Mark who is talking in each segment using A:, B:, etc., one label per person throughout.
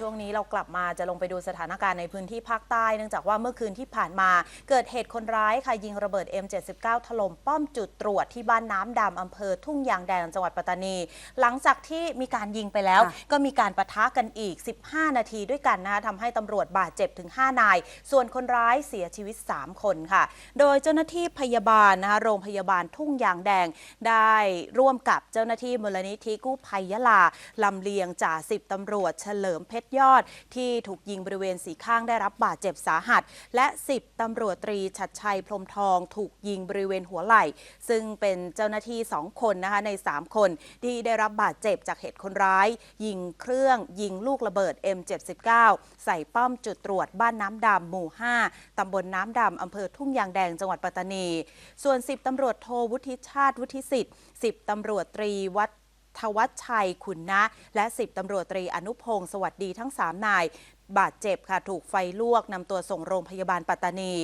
A: ช่วงนี้เรากลับมาจะลงไปดูสถานการณ์ในพื้นที่ภาคใต้ เนื่องจากว่าเมื่อคืนที่ผ่านมา เกิดเหตุคนร้ายค่ะยิงระเบิด M79 ถล่มป้อมจุดตรวจที่บ้านน้ำดำอำเภอทุ่งยางแดงจังหวัดปัตตานี หลังจากที่มีการยิงไปแล้ว ก็มีการประทะกันอีก 15 นาทีด้วยกันนะคะทำให้ตำรวจบาดเจ็บถึง 5 นาย ส่วนคนร้ายเสียชีวิต 3 คนค่ะ โดยเจ้าหน้าที่พยาบาลนะคะโรงพยาบาลทุ่งยางแดงได้ร่วมกับเจ้าหน้าที่มูลนิธิกู้ภัยยะลาลำเลียงจ่าสิบตำรวจเฉลิมเพชรยอด ที่ถูกยิงบริเวณสีข้างได้รับบาดเจ็บสาหัส และ 10 ตำรวจตรีชัดชัยพรมทอง ถูกยิงบริเวณหัวไหล่ ซึ่งเป็นเจ้าหน้าที่ 2 คนนะคะใน 3 คนที่ได้รับบาดเจ็บจากเหตุคนร้าย ยิงเครื่องยิงลูกระเบิด M79 ใส่ป้อมจุดตรวจบ้านน้ำดำหมู่ 5 ตำบลน้ำดำอำเภอทุ่งยางแดงจังหวัดปัตตานี ส่วน 10ตำรวจโทวุฒิชาติวุฒิสิทธิ์ 10ตำรวจตรีวัฒ ทวัชชัยขุนนะ และ 10ตำรวจตรีอนุพงศ์สวัสดีทั้ง 3 นาย บาดเจ็บค่ะถูกไฟลวกนำตัวส่งโรงพยาบาลปัตตานี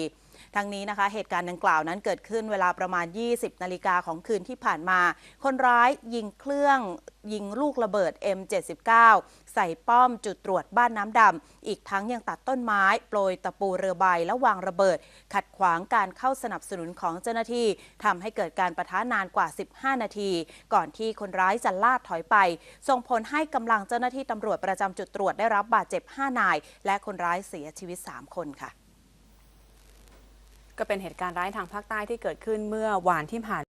A: ทั้งนี้นะคะ เหตุการณ์ดังกล่าวนั้นเกิดขึ้นเวลาประมาณ 20 นาฬิกาของคืนที่ผ่านมา คนร้ายยิงเครื่องยิงลูกระเบิด M79 ใส่ป้อมจุดตรวจบ้านน้ำดำ อีกทั้งยังตัดต้นไม้ โปรยตะปูเรือใบและวางระเบิด ขัดขวางการเข้าสนับสนุนของเจ้าหน้าที่ทำให้เกิดการประทะนานกว่า 15 นาที ก่อนที่คนร้ายจะลาดถอยไป ส่งผลให้กำลังเจ้าหน้าที่ตำรวจประจำจุดตรวจได้รับบาดเจ็บ 5 นาย และคนร้ายเสียชีวิต 3 คนค่ะ
B: ก็เป็นเหตุการณ์ร้ายทางภาคใต้ที่เกิดขึ้นเมื่อวานที่ผ่าน